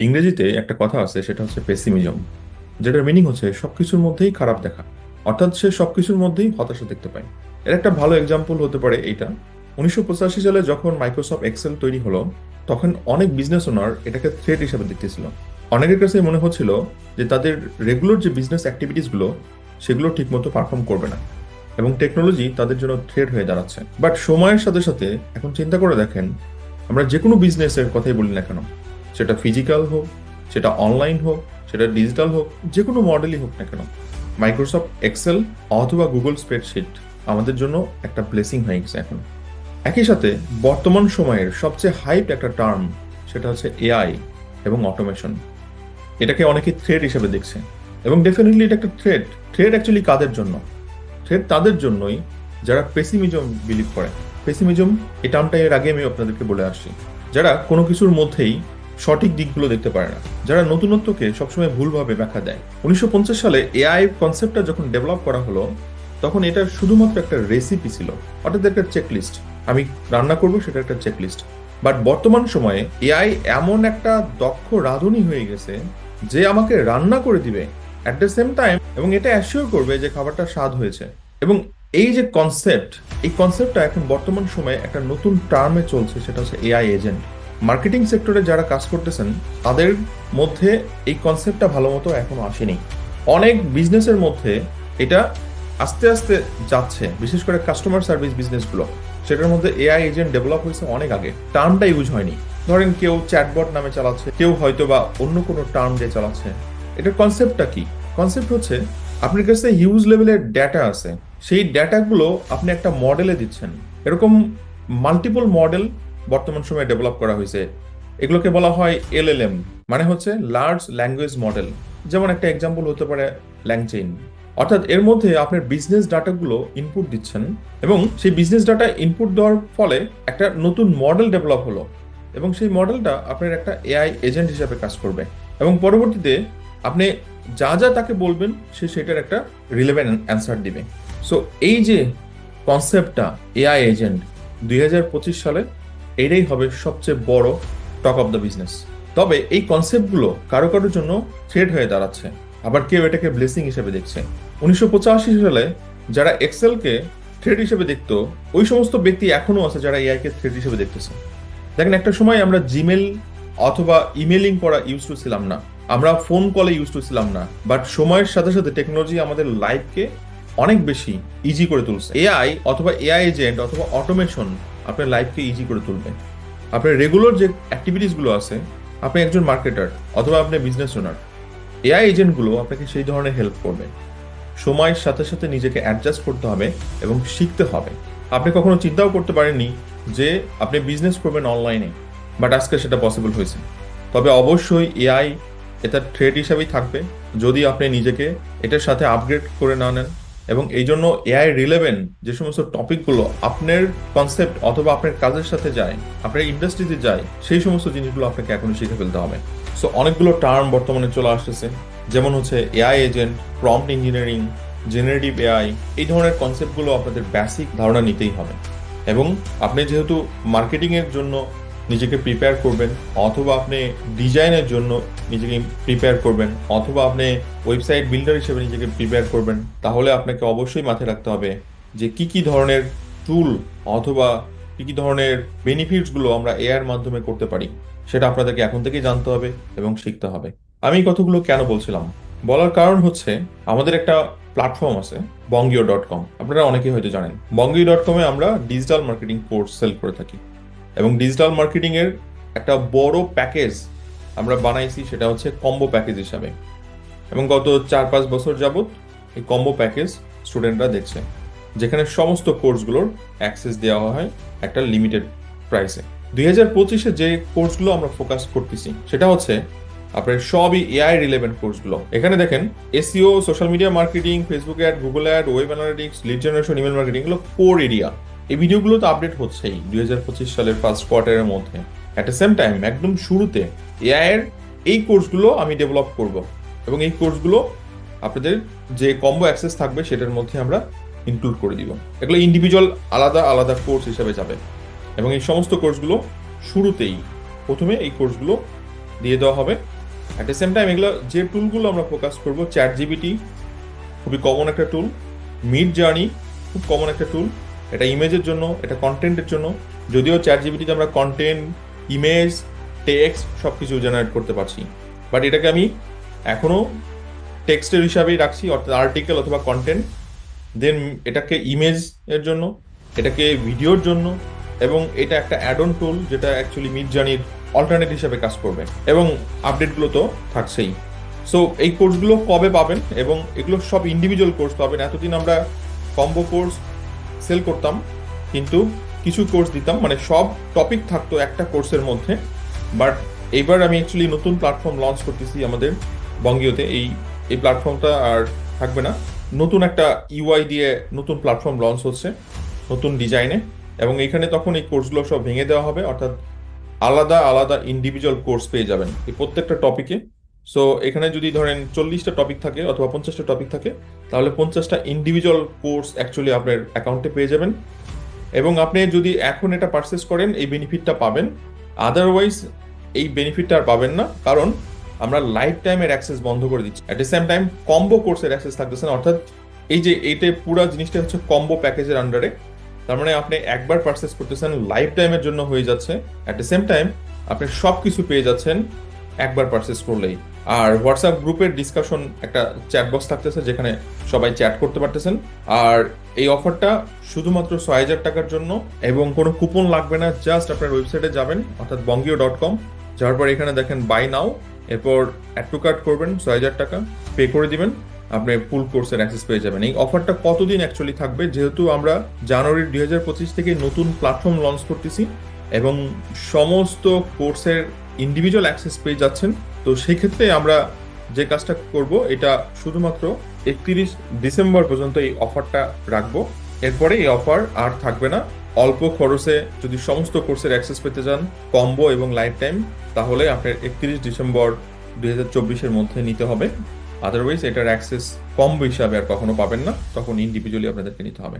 ইংরেজিতে একটা কথা আছে, সেটা হচ্ছে পেসিমিজম যেটার মিনিং হচ্ছে সবকিছুর মধ্যেই খারাপ দেখা। অর্থাৎ সে সবকিছুর মধ্যেই হতাশা দেখতে পায়। এর একটা ভালো এক্সাম্পল হতে পারে এইটা। উনিশশো পঁচাশি সালে যখন মাইক্রোসফট এক্সেল তৈরি হলো, তখন অনেক বিজনেস ওনার এটাকে থ্রেট হিসাবে দেখতেছিল। অনেকের কাছে মনে হচ্ছিল যে তাদের রেগুলার যে বিজনেস অ্যাক্টিভিটিসগুলো সেগুলো ঠিকমতো পারফর্ম করবে না। এবং টেকনোলজি তাদের জন্য থ্রেট হয়ে দাঁড়াচ্ছে। বাট সময়ের সাথে সাথে এখন চিন্তা করে দেখেন, আমরা যে কোনো বিজনেসের কথাই বলি না কেন সেটা ফিজিক্যাল হোক, সেটা অনলাইন হোক, সেটা ডিজিটাল হোক, যে কোনো মডেলই হোক না কেন মাইক্রোসফট এক্সেল অথবা গুগল স্প্রেডশিট আমাদের জন্য একটা ব্লেসিং হয়ে গেছে এখন। একই সাথে বর্তমান সময়ের সবচেয়ে হাইপ একটা টার্ম সেটা হচ্ছে এআই এবং অটোমেশন এটাকে অনেকে থ্রেড হিসেবে দেখছে এবং ডেফিনেটলি এটা একটা থ্রেড থ্রেড অ্যাকচুয়ালি কাদের জন্য? থ্রেড তাদের জন্যই যারা পেসিমিজম বিলিভ করে। পেসিমিজম এই টার্মটা এর আগে আমি আপনাদেরকে বলে আসছি। যারা কোনো কিছুর মধ্যেই সঠিক দিকগুলো দেখতে পারে না। যারা নতুনত্বকে সবসময় ভুলভাবে ব্যাখ্যা দেয়। উনিশশো পঞ্চাশ সালে এআই কনসেপ্টটা যখন ডেভেলপ করা হলো, তখন এটা শুধুমাত্র একটা রেসিপি ছিল। অর্থাৎ একটা চেকলিস্ট আমি রান্না করব, সেটা একটা চেকলিস্ট বাট বর্তমান সময়ে এআই এমন একটা দক্ষ রাঁধুনি হয়ে গেছে, যে আমাকে রান্না করে দিবে অ্যাট দ্য সেম টাইম এবং এটা অ্যাসিওর করবে যে খাবারটা স্বাদ হয়েছে। এবং এই যে কনসেপ্ট এই কনসেপ্টটা এখন বর্তমান সময়ে একটা নতুন টার্মে চলছে, সেটা হচ্ছে এআই এজেন্ট মার্কেটিং সেক্টরে যারা কাজ করতেছেন, তাদের মধ্যে এই কনসেপ্টটা ভালো মতো এখনও আসেনি। অনেক বিজনেসের মধ্যে এটা আস্তে আস্তে যাচ্ছে, বিশেষ করে কাস্টমার সার্ভিস বিজনেসগুলো সেটার মধ্যে এআই এজেন্ট ডেভেলপ হয়েছে অনেক আগে। টার্মটা ইউজ হয়নি। ধরেন কেউ চ্যাটবট নামে চালাচ্ছে, কেউ হয়তো বা অন্য কোনো টার্ম দিয়ে চালাচ্ছে। এটার কনসেপ্টটা কি? কনসেপ্ট হচ্ছে, আপনার কাছে হিউজ লেভেলের ডেটা আছে। সেই ডেটাগুলো আপনি একটা মডেলে দিচ্ছেন। এরকম মাল্টিপল মডেল বর্তমান সময়ে ডেভেলপ করা হয়েছে। এগুলোকে বলা হয় এলএলএম মানে হচ্ছে লার্জ ল্যাঙ্গুয়েজ মডেল যেমন একটা এক্সাম্পল হতে পারে ল্যাংচেইন অর্থাৎ এর মধ্যে আপনার বিজনেস ডাটাগুলো ইনপুট দিচ্ছেন এবং সেই বিজনেস ডাটা ইনপুট দেওয়ার ফলে একটা নতুন মডেল ডেভেলপ হলো এবং সেই মডেলটা আপনার একটা এআই এজেন্ট হিসাবে কাজ করবে। এবং পরবর্তীতে আপনি যা যা তাকে বলবেন, সে সেটার একটা রিলেভেন্ট অ্যান্সার দিবে। সো এই যে কনসেপ্টটা এআই এজেন্ট দুই হাজার পঁচিশ সালে এটাই হবে সবচেয়ে বড় টক অফ দ্য বিজনেস তবে এই কনসেপ্টগুলো কারও কারোর জন্য থ্রেড হয়ে দাঁড়াচ্ছে। আবার কেউ এটাকে ব্লেসিং হিসেবে দেখছে। উনিশশো পঁচাশি সালে যারা এক্সেলকে থ্রেড হিসেবে দেখতো, ওই সমস্ত ব্যক্তি এখনও আছে যারা এআইকে থ্রেড হিসেবে দেখতেছে। দেখেন, একটা সময় আমরা জিমেল অথবা ইমেলিং করা ইউজ টু ছিলাম না। আমরা ফোন কলে ইউজ টু ছিলাম না। বাট সময়ের সাথে সাথে টেকনোলজি আমাদের লাইফকে অনেক বেশি ইজি করে তুলছে। এআই অথবা এআই এজেন্ট অথবা অটোমেশন আপনার লাইফকে ইজি করে তুলবে আপনার রেগুলার যে অ্যাক্টিভিটিসগুলো আছে, আপনি একজন মার্কেটার অথবা আপনি বিজনেস ওনার এআই এজেন্টগুলো আপনাকে সেই ধরনের হেল্প করবে। সময়ের সাথে সাথে নিজেকে অ্যাডজাস্ট করতে হবে এবং শিখতে হবে। আপনি কখনো চিন্তাও করতে পারেননি যে আপনি বিজনেস করবেন অনলাইনে বাট আজকে সেটা পসিবল হয়েছে। তবে অবশ্যই এআই এটা থ্রেড হিসাবেই থাকবে। যদি আপনি নিজেকে এটার সাথে আপগ্রেড করে না নেন এবং এই জন্য এআই রিলেভেন্ট যে সমস্ত টপিকগুলো আপনার কনসেপ্ট অথবা আপনার কাজের সাথে যায়, আপনার ইন্ডাস্ট্রিতে যায়, সেই সমস্ত জিনিসগুলো আপনাকে এখনই শিখে ফেলতে হবে। সো অনেকগুলো টার্ম বর্তমানে চলে আসতেছে। যেমন হচ্ছে AI agent prompt engineering generative AI এই ধরনের কনসেপ্টগুলো আপনাদের বেসিক ধারণা নিতেই হবে। এবং আপনি যেহেতু মার্কেটিংয়ের জন্য নিজেকে প্রিপেয়ার করবেন, অথবা আপনি ডিজাইনের জন্য নিজেকে প্রিপেয়ার করবেন, অথবা আপনি ওয়েবসাইট বিল্ডার হিসেবে নিজেকে প্রিপেয়ার করবেন, তাহলে আপনাকে অবশ্যই মাথায় রাখতে হবে যে কি কি ধরনের টুল অথবা কি কি ধরনের বেনিফিটসগুলো আমরা এআর মাধ্যমে করতে পারি, সেটা আপনাদেরকে এখন থেকেই জানতে হবে এবং শিখতে হবে। আমি এই কেন বলছিলাম? বলার কারণ হচ্ছে, আমাদের একটা প্ল্যাটফর্ম আছে, বঙ্গীয় ডট কম আপনারা অনেকেই হয়তো জানেন। বঙ্গীয় ডট কমে আমরা ডিজিটাল মার্কেটিং কোর্স সেল করে থাকি। এবং ডিজিটাল মার্কেটিং এর একটা বড় প্যাকেজ আমরা বানাইছি, সেটা হচ্ছে কম্বো প্যাকেজ হিসাবে। এবং গত চার পাঁচ বছর যাবত এই কম্বো প্যাকেজ স্টুডেন্টরা দেখছে, যেখানে সমস্ত কোর্সগুলোর অ্যাক্সেস দেওয়া হয় একটা লিমিটেড প্রাইসে দুই হাজার পঁচিশে যে কোর্সগুলো আমরা ফোকাস করতেছি, সেটা হচ্ছে আপনার সবই এআই রিলেভেন্ট কোর্সগুলো এখানে দেখেন SEO social media marketing Facebook ad Google ad web analytics lead generation email marketing এগুলো কোর এরিয়া এই ভিডিওগুলো তো আপডেট হচ্ছেই, দুই হাজার পঁচিশ সালের ফার্স্ট কোয়ার্টারের মধ্যে। অ্যাট দ্য সেম টাইম একদম শুরুতে এআইয়ের এই কোর্সগুলো আমি ডেভেলপ করব। এবং এই কোর্সগুলো আপনাদের যে কম্বো অ্যাক্সেস থাকবে, সেটার মধ্যে আমরা ইনক্লুড করে দিব। এগুলো ইন্ডিভিজুয়াল আলাদা আলাদা কোর্স হিসেবে যাবে। এবং এই সমস্ত কোর্সগুলো শুরুতেই প্রথমে এই কোর্সগুলো দিয়ে দেওয়া হবে। অ্যাট দ্য সেম টাইম এগুলো যে টুলগুলো আমরা ফোকাস করব চ্যাট জিবিটি খুবই কমন একটা টুল মিড জার্নি খুব কমন একটা টুল এটা ইমেজের জন্য, এটা কন্টেন্টের জন্য। যদিও চ্যাট জিবিটিতে আমরা কন্টেন্ট ইমেজ টেক্সট সব কিছু জেনারেট করতে পারছি। বাট এটাকে আমি এখনও টেক্সটের হিসাবেই রাখছি, অর্থাৎ আর্টিকেল অথবা কন্টেন্ট দেন এটাকে ইমেজ এর জন্য, এটাকে ভিডিওর জন্য, এবং এটা একটা অ্যাড অন টুল যেটা অ্যাকচুয়ালি মিড জার্নির অল্টারনেট হিসাবে কাজ করবে। এবং আপডেটগুলো তো থাকছেই। সো এই কোর্সগুলো কবে পাবেন? এবং এগুলো সব ইন্ডিভিজুয়াল কোর্স পাবেন। এতদিন আমরা কম্বো কোর্স সেল করতাম, কিন্তু কিছু কোর্স দিতাম মানে সব টপিক থাকতো একটা কোর্সের মধ্যে। বাট এবার আমি অ্যাকচুয়ালি নতুন প্ল্যাটফর্ম লঞ্চ করতেছি আমাদের বঙ্গীয়তে। এই এই প্ল্যাটফর্মটা আর থাকবে না। নতুন একটা ইউআই দিয়ে নতুন প্ল্যাটফর্ম লঞ্চ হচ্ছে, নতুন ডিজাইনে এবং এখানে তখন এই কোর্সগুলো সব ভেঙে দেওয়া হবে, অর্থাৎ আলাদা আলাদা ইন্ডিভিজুয়াল কোর্স পেয়ে যাবেন। এই প্রত্যেকটা টপিকে সো এখানে যদি ধরেন চল্লিশটা টপিক থাকে অথবা পঞ্চাশটা টপিক থাকে, তাহলে পঞ্চাশটা ইন্ডিভিজুয়াল কোর্স অ্যাকচুয়ালি আপনার অ্যাকাউন্টে পেয়ে যাবেন। এবং আপনি যদি এখন এটা পারচেস করেন, এই বেনিফিটটা পাবেন। আদারওয়াইজ এই বেনিফিটটা আর পাবেন না। কারণ আমরা লাইফ টাইমের অ্যাক্সেস বন্ধ করে দিচ্ছি। At the same time combo কোর্সের অ্যাক্সেস থাকতেছে না। অর্থাৎ এই যে এইটা পুরো জিনিসটা হচ্ছে কম্বো প্যাকেজের আন্ডারে তার মানে আপনি একবার পারচেস করতেছেন লাইফ টাইমের জন্য হয়ে যাচ্ছে। অ্যাট দ্য সেম টাইম আপনি সব কিছু পেয়ে যাচ্ছেন একবার পারচেস করলেই। আর হোয়াটসঅ্যাপ গ্রুপের ডিসকাশন একটা চ্যাট বক্স থাকতেছে যেখানে সবাই চ্যাট করতে পারতেছেন। আর এই অফারটা শুধুমাত্র ছয় হাজার টাকার জন্য এবং কোনো কুপন লাগবে না জাস্ট আপনার ওয়েবসাইটে যাবেন, অর্থাৎ বঙ্গীয় ডট কম যাওয়ার পর এখানে দেখেন বাই নাও এরপর অ্যাড টু কার্ড করবেন, ছয় হাজার টাকা পে করে দিবেন, আপনি ফুল কোর্সের অ্যাক্সেস পেয়ে যাবেন। এই অফারটা কতদিন অ্যাকচুয়ালি থাকবে? যেহেতু আমরা জানুয়ারি দুই হাজার পঁচিশ থেকে নতুন প্ল্যাটফর্ম লঞ্চ করতেছি এবং সমস্ত কোর্সের ইন্ডিভিজুয়াল অ্যাক্সেস পেয়ে যাচ্ছেন। তো সেই ক্ষেত্রে আমরা যে কাজটা করব, এটা শুধুমাত্র একত্রিশ ডিসেম্বর পর্যন্ত এই অফারটা রাখব। এরপরে এই অফার আর থাকবে না। অল্প খরচে যদি সমস্ত কোর্সের অ্যাক্সেস পেতে চান কম্বো এবং লাইফ টাইম তাহলে আপনার একত্রিশ ডিসেম্বর দুই হাজার চব্বিশের মধ্যে নিতে হবে। আদারওয়াইজ এটার অ্যাক্সেস কম্বো হিসাবে আর কখনো পাবেন না। তখন ইন্ডিভিজুয়ালি আপনাদেরকে নিতে হবে।